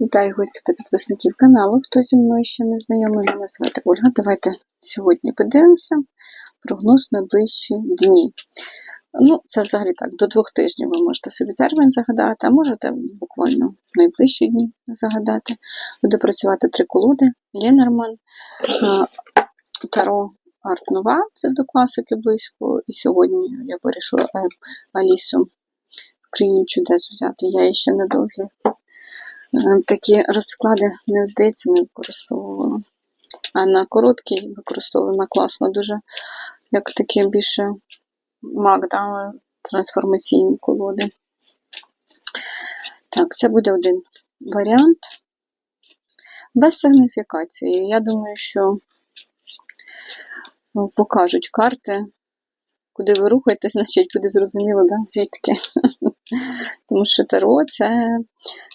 Вітаю гостів та підписників каналу. Хто зі мною ще не знайомий, мене звати Ольга. Давайте сьогодні подивимося прогноз на ближчі дні. Ну, це взагалі так, до двох тижнів ви можете собі термін загадати, а можете буквально в найближчі дні загадати. Буде працювати три колоди, Ленорман, Таро Арт Нова, це до класики близько. І сьогодні я вирішила е, Алісу в країні чудес взяти. Я її ще недовгі Такі розклади, не здається, не використовувала. А на короткий використовувала класно дуже, як такі більше маг, да, трансформаційні колоди. Так, це буде один варіант. Без сигніфікації. Я думаю, що ну, покажуть карти. Куди ви рухаєтесь, значить буде зрозуміло, да, звідки. Тому що Таро це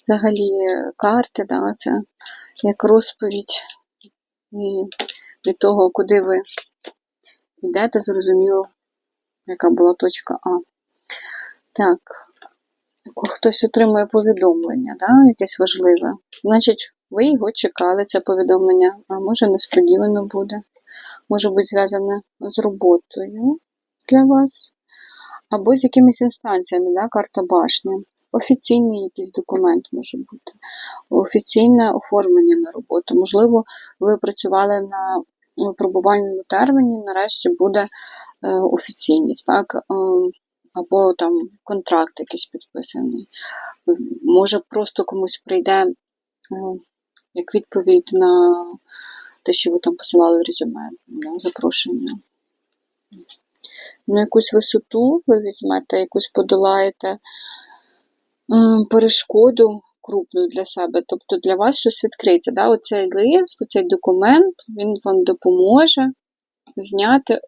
взагалі карти, да, це як розповідь і від того, куди ви йдете, зрозуміло, яка була точка А. Так, хтось отримує повідомлення, да, якесь важливе. Значить, ви його чекали, це повідомлення, а може несподівано буде. Може бути зв'язане з роботою для вас, або з якимись інстанціями, да, карта башня. Офіційний якийсь документ може бути, офіційне оформлення на роботу. Можливо, ви працювали на випробувальному терміні, нарешті буде е, офіційність, так? Е, або там контракт якийсь підписаний. Може, просто комусь прийде е, як відповідь на те, що ви там посилали резюме, запрошення. На якусь висоту ви візьмете, якусь подолаєте перешкоду крупну для себе. Тобто для вас щось відкриється. Да? Оцей лист, оцей документ, він вам допоможе зняти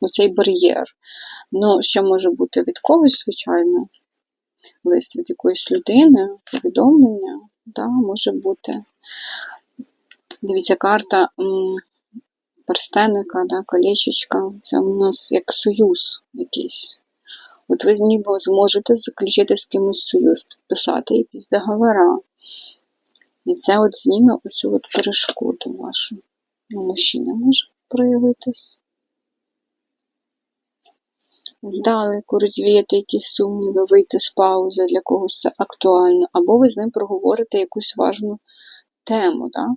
оцей бар'єр. Ну, ще може бути від когось, звичайно, лист від якоїсь людини, повідомлення, да, може бути. Дивіться, карта м, перстенника, да, колечечка. Це у нас як союз якийсь. От ви ніби зможете заключити з кимось союз, підписати якісь договори. І це от зніме оцю от перешкоду вашу. У мужчини може проявитись. Здалеку розвіяти якісь сумніви, вийти з паузи, для когось це актуально, або ви з ним проговорите якусь важну тему, да?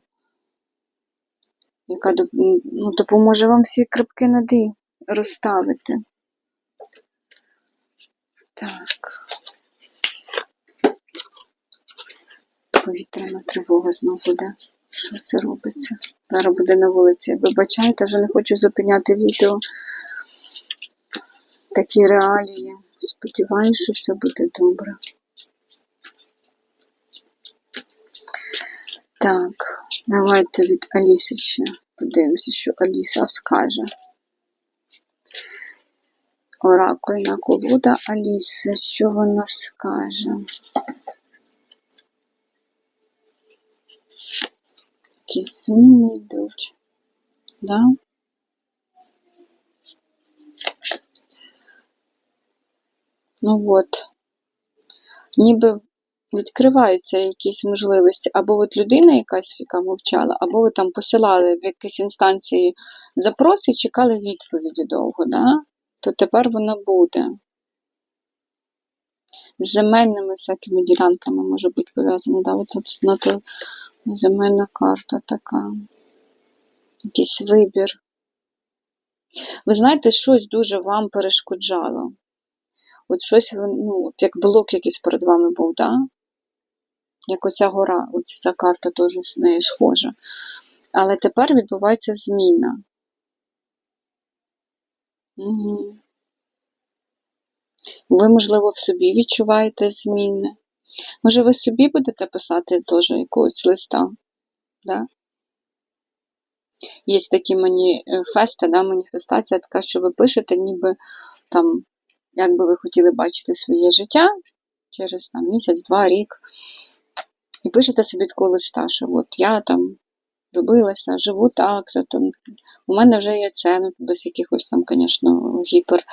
Яка ну, допоможе вам всі крапки над «і» розставити. Так. Повітряна тривога знову буде. Що це робиться? Зараз буде на вулиці. Вибачайте, вже не хочу зупиняти відео. Такі реалії. Сподіваюся, що все буде добре. Так, давайте від Аліси ще подивимося, що Аліса скаже. Оракульна колода Аліси, що вона скаже? Якісь зміни йдуть. Да? Ну от, ніби відкриваються якісь можливості. Або от людина якась, яка мовчала, або ви там посилали в якісь інстанції запроси і чекали відповіді довго, да? то тепер вона буде. З земельними всякими ділянками може бути пов'язана. Да? Тут на то земельна карта така. Якийсь вибір. Ви знаєте, щось дуже вам перешкоджало. От щось, ну, от як блок якийсь перед вами був, да? Як оця гора, оця ця карта теж з нею схожа. Але тепер відбувається зміна. Угу. Ви, можливо, в собі відчуваєте зміни. Може, ви собі будете писати теж якогось листа? Да? Є такі маніфести, да, маніфестація така, що ви пишете, ніби там, як би ви хотіли бачити своє життя через там, місяць, два, рік. І пишете собі такого листа, що от я там добилася, живу так, то, то у мене вже є це, ну, без якихось там, звісно, гіпер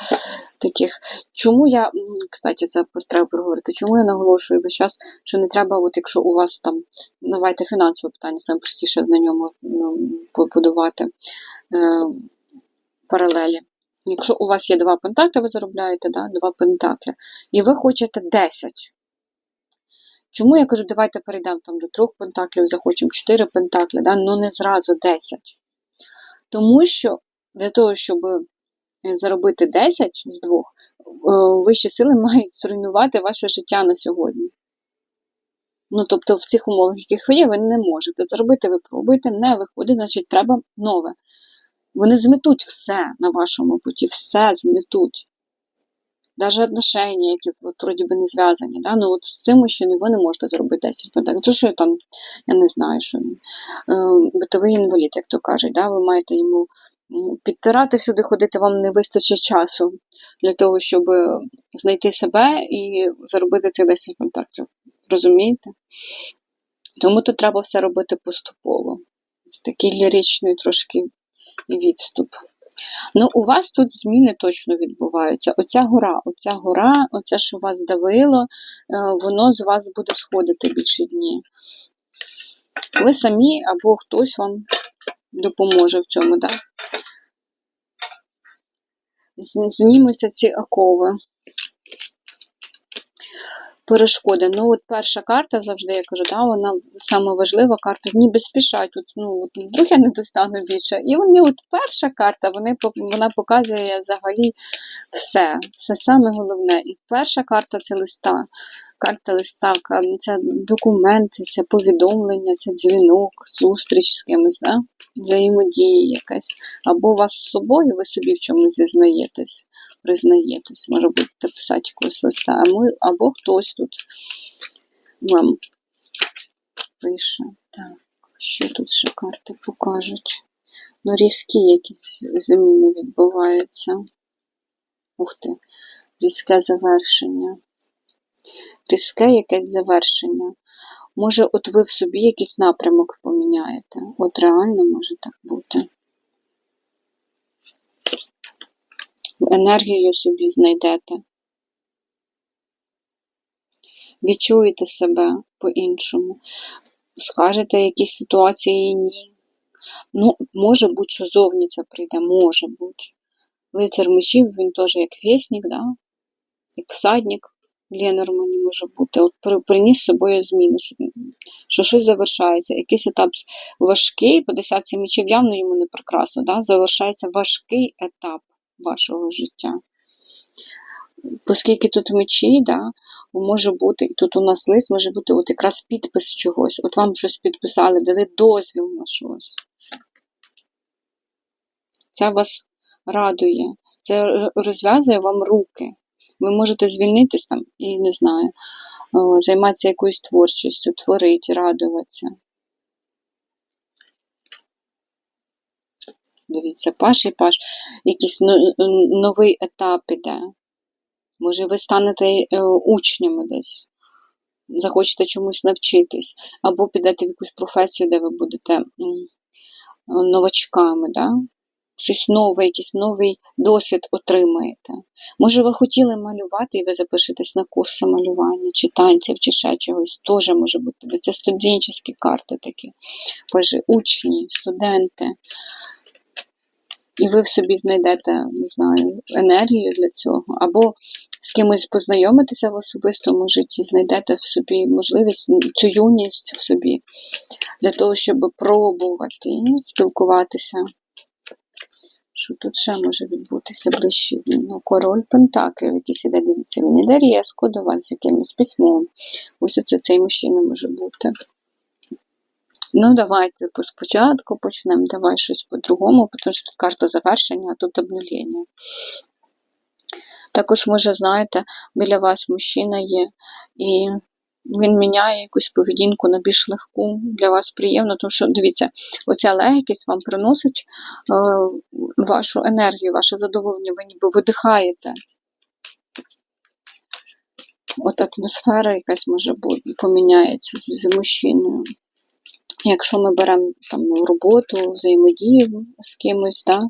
таких. Чому я, кстати, це треба проговорити, чому я наголошую весь час, що не треба, от якщо у вас там, давайте фінансове питання, саме простіше на ньому ну, побудувати е, паралелі. Якщо у вас є два пентакли, ви заробляєте, да, два пентакли, і ви хочете 10. Чому я кажу, давайте перейдемо там до трьох пентаклів, захочемо 4 пентаклі, да, ну не зразу 10. Тому що для того, щоб е, заробити 10 з двох, е, вищі сили мають зруйнувати ваше життя на сьогодні. Ну, тобто, в цих умовах, яких ви є, ви не можете зробити, ви пробуєте, не виходить, значить, треба нове. Вони зметуть все на вашому путі, все зметуть. Навіть отношення, які от, вроді би не зв'язані. Да? Ну, от з цим мужчиною ви не можете зробити 10 пентаклів. То що там, я не знаю, що він. Битовий інвалід, як то кажуть, да? ви маєте йому підтирати всюди, ходити, вам не вистачить часу для того, щоб знайти себе і заробити цих 10 пентаклів. Розумієте? Тому тут треба все робити поступово. Такий ліричний трошки відступ. Ну, у вас тут зміни точно відбуваються. Оця гора, оця гора, оце, що вас давило, е, воно з вас буде сходити більше дні. Ви самі або хтось вам допоможе в цьому, так? Да? Знімуться ці окови. Перешкоди. Ну, от перша карта завжди, я кажу, да, вона саме важлива карта. Ніби спішать. От, ну, от, вдруг я не достану більше. І вони, от перша карта, вони, вона показує взагалі все. Це саме головне. І перша карта це листа. Карта листа, це документи, це повідомлення, це дзвінок, зустріч з кимось, да? взаємодія якась. Або вас з собою, ви собі в чомусь зізнаєтесь, признаєтесь, може будете писати якогось листа, або хтось тут вам пише. Так, що тут ще карти покажуть? Ну, різкі якісь зміни відбуваються. Ух ти, різке завершення різке якесь завершення. Може, от ви в собі якийсь напрямок поміняєте. От реально може так бути. Енергію собі знайдете. Відчуєте себе по-іншому. Скажете якісь ситуації ні. Ну, може бути, що зовні це прийде, може бути. Лицар мечів, він теж як вісник, да? як всадник. Ленормані може бути. От приніс з собою зміни, що, що щось завершається. Якийсь етап важкий, по десятці мечів явно йому не прекрасно, да? завершається важкий етап вашого життя. Оскільки тут мечі, да, може бути, і тут у нас лист може бути от якраз підпис чогось. От вам щось підписали, дали дозвіл на щось. Це вас радує, це розв'язує вам руки. Ви можете звільнитись там і не знаю, займатися якоюсь творчістю, творити, радуватися. Дивіться, паш і паш, якийсь новий етап іде. Може, ви станете е, учнями десь, захочете чомусь навчитись, або підете в якусь професію, де ви будете новачками. Да? Щось нове, якийсь новий досвід отримаєте. Може, ви хотіли малювати, і ви запишетесь на курси малювання, чи танців, чи ще чогось. Теж може бути. Це студенчі карти такі. Боже, учні, студенти. І ви в собі знайдете, не знаю, енергію для цього. Або з кимось познайомитися в особистому житті, знайдете в собі можливість, цю юність в собі, для того, щоб пробувати спілкуватися що тут ще може відбутися ближчі дні. Ну, король Пентаклів, якийсь іде, дивіться, він іде різко до вас з якимось письмом. Ось оце цей мужчина може бути. Ну, давайте спочатку почнемо. Давай щось по-другому, тому що тут карта завершення, а тут обнулення. Також, може, знаєте, біля вас мужчина є, і він міняє якусь поведінку на більш легку, для вас приємно, тому що, дивіться, оця легкість вам приносить е, вашу енергію, ваше задоволення, ви ніби видихаєте. От атмосфера якась може бути, поміняється з, мужчиною. Якщо ми беремо там роботу, взаємодію з кимось, да,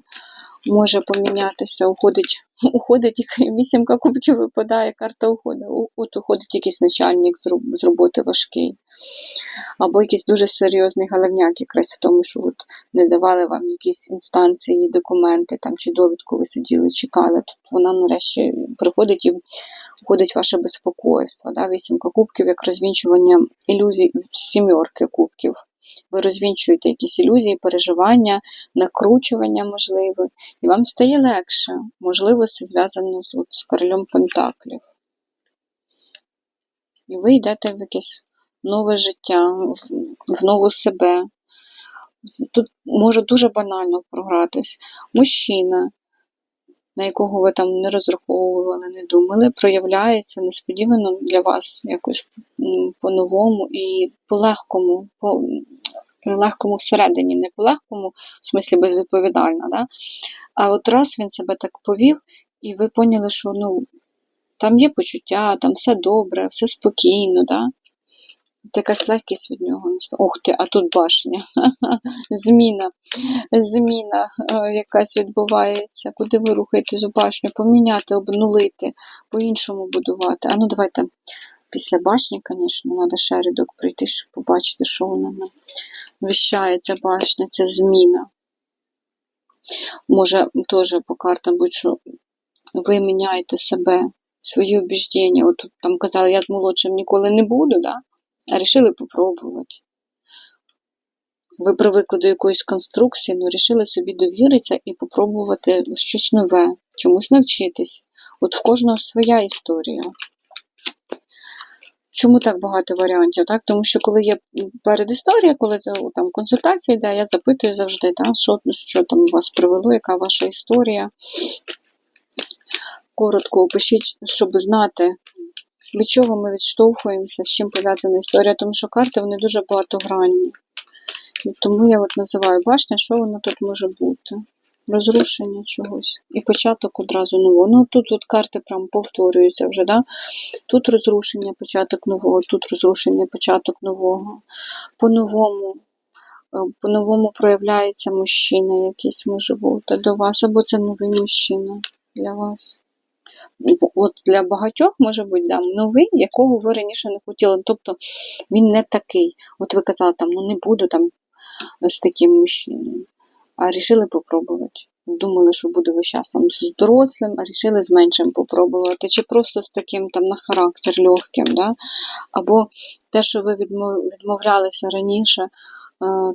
може помінятися, уходить, уходить вісімка кубків випадає, карта уходить. От уходить якийсь начальник з роботи важкий. Або якийсь дуже серйозний галевняк, якраз в тому, що от не давали вам якісь інстанції, документи там, чи довідку ви сиділи, чекали. Тут вона нарешті приходить і входить ваше безпокойство. Да? Вісімка кубків, як розвінчування ілюзій сімерки кубків. Ви розвінчуєте якісь ілюзії, переживання, накручування можливе, і вам стає легше. Можливо, це зв'язано з, з королем Пентаклів. І ви йдете в якесь нове життя, в, нову себе. Тут може дуже банально програтись. Мужчина, на якого ви там не розраховували, не думали, проявляється несподівано для вас якось по-новому і по-легкому, по легкому всередині, не по-легкому, в смислі безвідповідально, да? а от раз він себе так повів, і ви поняли, що ну, там є почуття, там все добре, все спокійно, да? От якась легкість від нього. Ох ти, а тут башня. Зміна. Зміна е, якась відбувається. Куди ви рухаєтесь у башню? Поміняти, обнулити, по-іншому будувати. А ну давайте після башні, звісно, треба ще рядок пройти, щоб побачити, що вона нам віщає, ця башня, ця зміна. Може, теж по картам будь-що ви міняєте себе, свої убіждення. От там казали, я з молодшим ніколи не буду, да? а рішили попробувати. Ви привикли до якоїсь конструкції, ну рішили собі довіритися і попробувати щось нове, чомусь навчитись. От в кожного своя історія. Чому так багато варіантів? Так? Тому що коли є передісторія, коли там консультація йде, я запитую завжди, так? що, що там вас привело, яка ваша історія. Коротко опишіть, щоб знати, від чого ми відштовхуємося, з чим пов'язана історія, тому що карти вони дуже багатогранні. Тому я от називаю башня, що воно тут може бути. Розрушення чогось. І початок одразу нового. Ну тут от карти прям повторюються вже, да? Тут розрушення, початок нового, тут розрушення, початок нового. По-новому. е, По-новому проявляється мужчина якийсь може бути до вас, або це новий мужчина для вас. От для багатьох може бути да, новий, якого ви раніше не хотіли. Тобто він не такий. От ви казали, там, ну не буду там з таким мужчиною. А рішили попробувати. Думали, що буде весь час там з дорослим, а рішили з меншим попробувати. Чи просто з таким там на характер легким. Да? Або те, що ви відмовлялися раніше, е,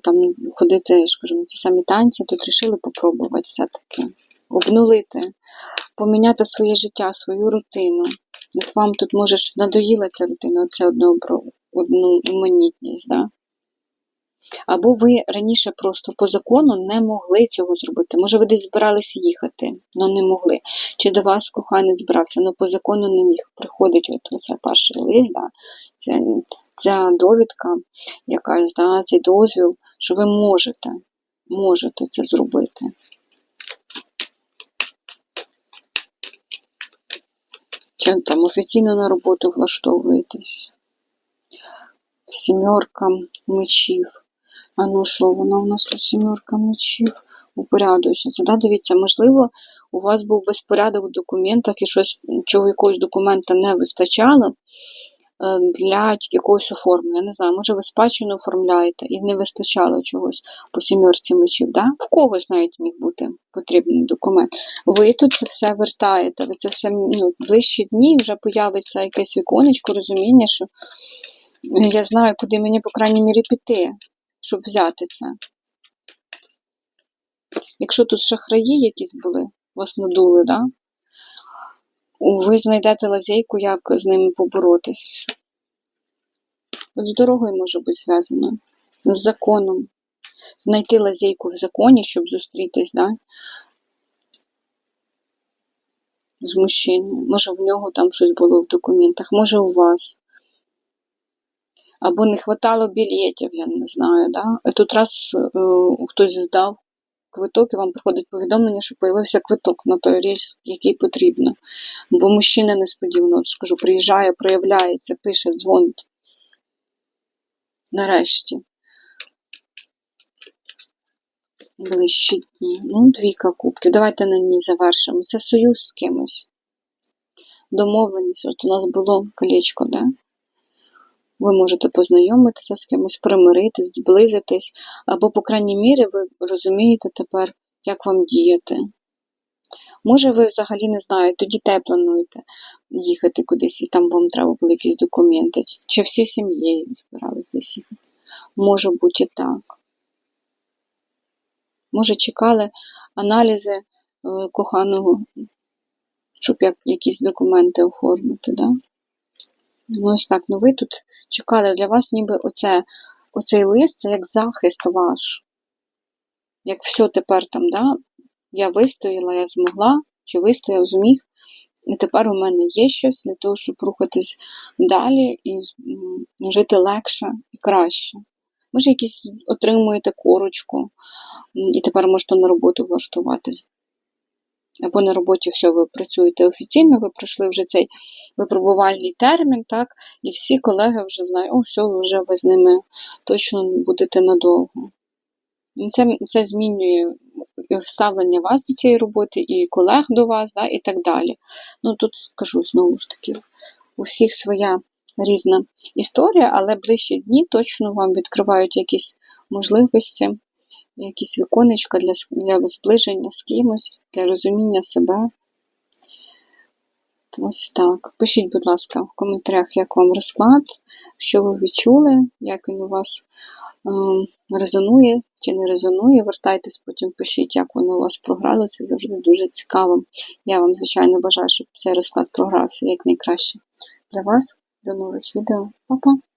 там ходити, на ці самі танці, тут рішили попробувати все-таки. Обнулити, поміняти своє життя, свою рутину. От вам тут може надоїла ця рутина, оця однообро- одноманітність, да? Або ви раніше просто по закону не могли цього зробити. Може, ви десь збиралися їхати, але не могли. Чи до вас коханець збирався, але по закону не міг. Приходить от оце перший лист, да, ця, ця довідка, якась, да, цей дозвіл, що ви можете, можете це зробити. Чи там офіційно на роботу влаштовуєтесь. Сімерка мечів. А ну що, вона у нас тут сімерка мечів упорядочиться. Да? Дивіться, можливо, у вас був безпорядок в документах і щось, чого якогось документа не вистачало е, для якогось оформлення. Не знаю, може ви спадщину оформляєте і не вистачало чогось по сімерці мечів. Да? В когось навіть міг бути потрібний документ. Ви тут це все вертаєте, ви це все ну, ближчі дні вже появиться якесь віконечко, розуміння, що я знаю, куди мені, по крайній мірі, піти, щоб взяти це. Якщо тут шахраї якісь були, вас надули, да? ви знайдете лазейку, як з ними поборотись. От з дорогою може бути зв'язано, з законом. Знайти лазейку в законі, щоб зустрітись, да? з мужчиною. Може, в нього там щось було в документах, може у вас. Або не хватало білетів, я не знаю. Да? Тут раз е, хтось здав квиток, і вам приходить повідомлення, що появився квиток на той рейс, який потрібно. Бо мужчина несподівано, от ж кажу, приїжджає, проявляється, пише, дзвонить. Нарешті. Ближчі дні. Ну, двійка кубків. Давайте на ній завершимо. Це союз з кимось. Домовленість. От у нас було колечко, да? Ви можете познайомитися з кимось, примиритись, зблизитись, або, по крайній мірі, ви розумієте тепер, як вам діяти. Може, ви взагалі не знаєте, дітей плануєте їхати кудись, і там вам треба були якісь документи, чи- всі сім'єю збирались десь їхати. Може бути і так. Може, чекали аналізи е, коханого, щоб як, якісь документи оформити, да? Ну, ось так, ну ви тут чекали для вас ніби оце, оцей лист, це як захист ваш. Як все тепер там, да? Я вистояла, я змогла, чи вистояв, зміг. І тепер у мене є щось для того, щоб рухатись далі і жити легше і краще. Може, якісь отримуєте корочку, і тепер можете на роботу влаштуватись. Або на роботі все, ви працюєте офіційно, ви пройшли вже цей випробувальний термін, так, і всі колеги вже знають, о, все, вже ви з ними точно будете надовго. Це, це змінює ставлення вас до цієї роботи, і колег до вас, да, і так далі. Ну тут скажу знову ж таки, у всіх своя різна історія, але ближчі дні точно вам відкривають якісь можливості, якісь віконечка для, для зближення з кимось, для розуміння себе. Ось так. Пишіть, будь ласка, в коментарях, як вам розклад, що ви відчули, як він у вас ем, резонує чи не резонує. Вертайтесь, потім пишіть, як воно у вас програлося. Завжди дуже цікаво. Я вам, звичайно, бажаю, щоб цей розклад програвся якнайкраще для вас. До нових відео. Па-па!